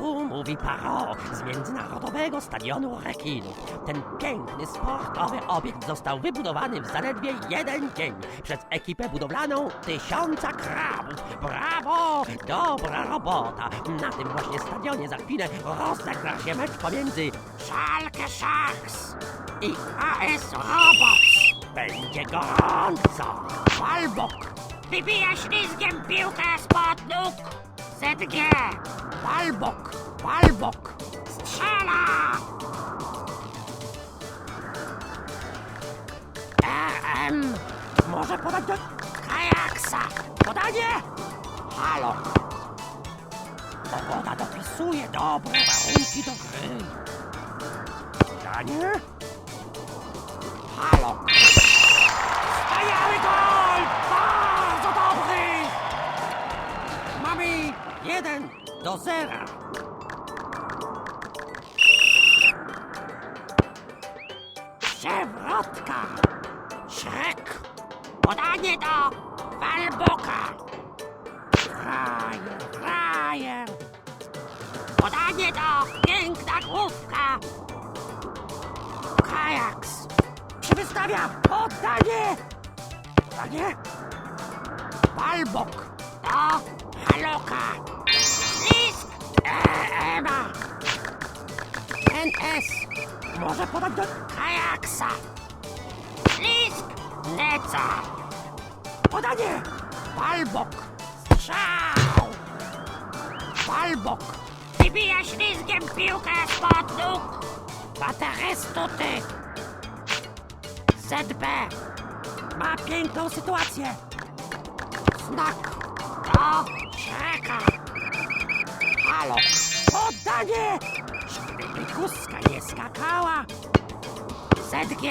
Tu mówi Paro z Międzynarodowego Stadionu Rekinów. Ten piękny, sportowy obiekt został wybudowany w zaledwie jeden dzień przez ekipę budowlaną tysiąca krabów. Brawo! Dobra robota! Na tym właśnie stadionie za chwilę rozegra się mecz pomiędzy Schalke Sharks i AS Robots. Będzie gorąco! Walbok wybija ślizgiem piłkę spod nóg. ZG! Walbok! Walbok! Strzela! RM! Może podać do Kajaksa! Podanie! Halo! Pogoda dopisuje dobre warunki do gry. Podanie? Halo! Wspaniały gol! Bardzo dobry! Mamy jeden do zera. Przewrotka! Szrek! Podanie do Walboka! Frajer, frajer! Podanie do piękna główka! Kajaks! Przywystawia podanie! Podanie? Walbok! Do Haloka! Ślisk! Ema! NS! Może podać do Kajaksa! Ślisk! Neca! Podanie! Walbok! Strzał! Walbok! Wybija ślizgiem piłkę spod nóg! Baterestuty! ZB! Ma piękną sytuację! Znak do Szreka! Halo! Poddanie! Kuska nie skakała! ZG!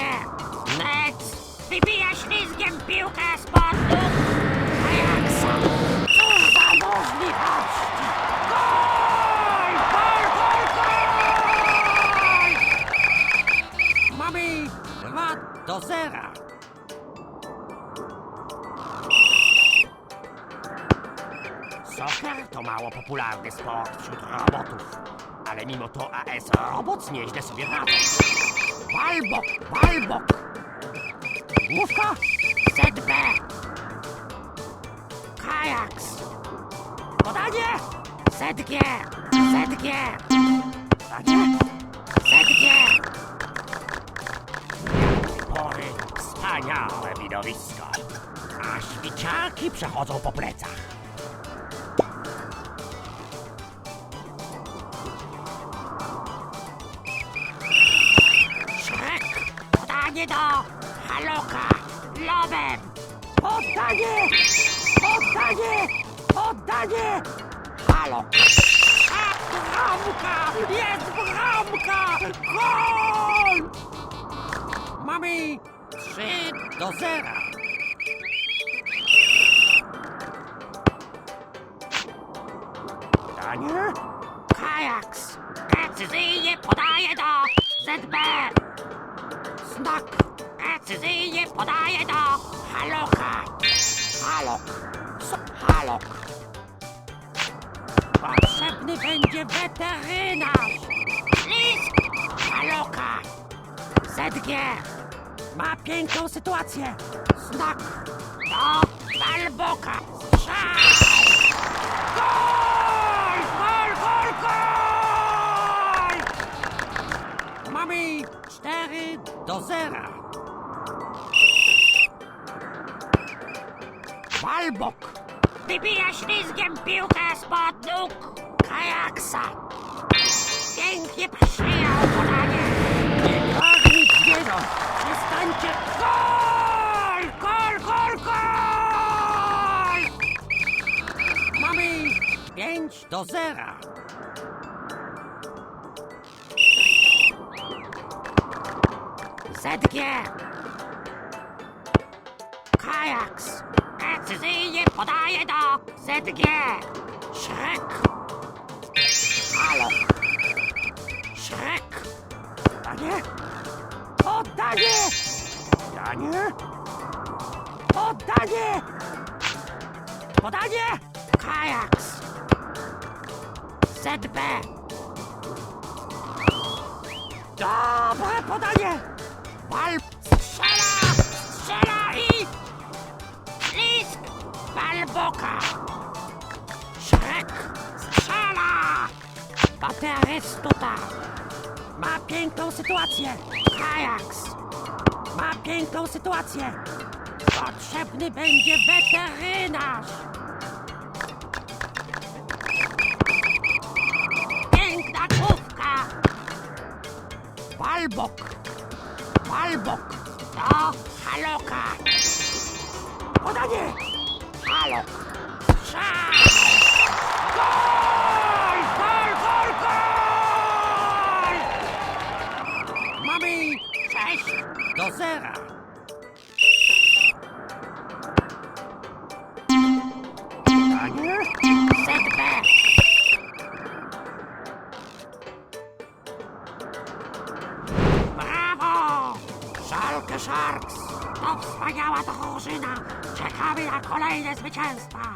Nec! Wybija ślizgiem piłkę spod nóg! Ajaxa! Cóż za możliwości! Gol! Gol, gol, gol! Mamy 2 do 0. Soccer to mało popularny sport wśród robotów, ale mimo to AS Robots nieźle sobie radzą. Walbok, Walbok! Główka? ZB! Kajaks! Podanie? ZG! ZG! Podanie? ZG! Pory wspaniałe widowisko, a świeciarki przechodzą po plecach. Do Haloka! Lobem! Poddanie! Poddanie! Poddanie! Halok! A, bramka! Jest bramka! Gol! Mamy 3 do 0. Znak! Precyzyjnie podaje do Haloka! Halok! Co? Halok! Potrzebny będzie weterynarz! Ślisk! Haloka! ZG! Ma piękną sytuację! Znak! Do Balboka! Strzał! Do 0. Walbok! Wybija ślizgiem piłkę spod nóg Kajaksa! Pięknie przyjął podanie! Nieważny zwierząt! Przestańcie! Gol! Gol, gol, gol! Mamy 5 do 0. ZG! Kajaks! Precyzyjnie podaje do ZG! Szrek! Halo! Szrek! Podanie? Poddanie! Podanie? Poddanie! Podanie! Kajaks! ZB! Dobre podanie! Bal strzela! Strzela i... Ślisk! Balboka! Szrek strzela! Baterystuta! Ma piękną sytuację! Ajax! Ma piękną sytuację! Potrzebny będzie weterynarz! Piękna główka! Balbok! Balbok! To haloka! Podanie! Halok! Strzał! Gol! Gol, gol, gol! Mamy 6 do 0. Podanie? Setback! Sharks! To wspaniała drużyna! Czekamy na kolejne zwycięstwa!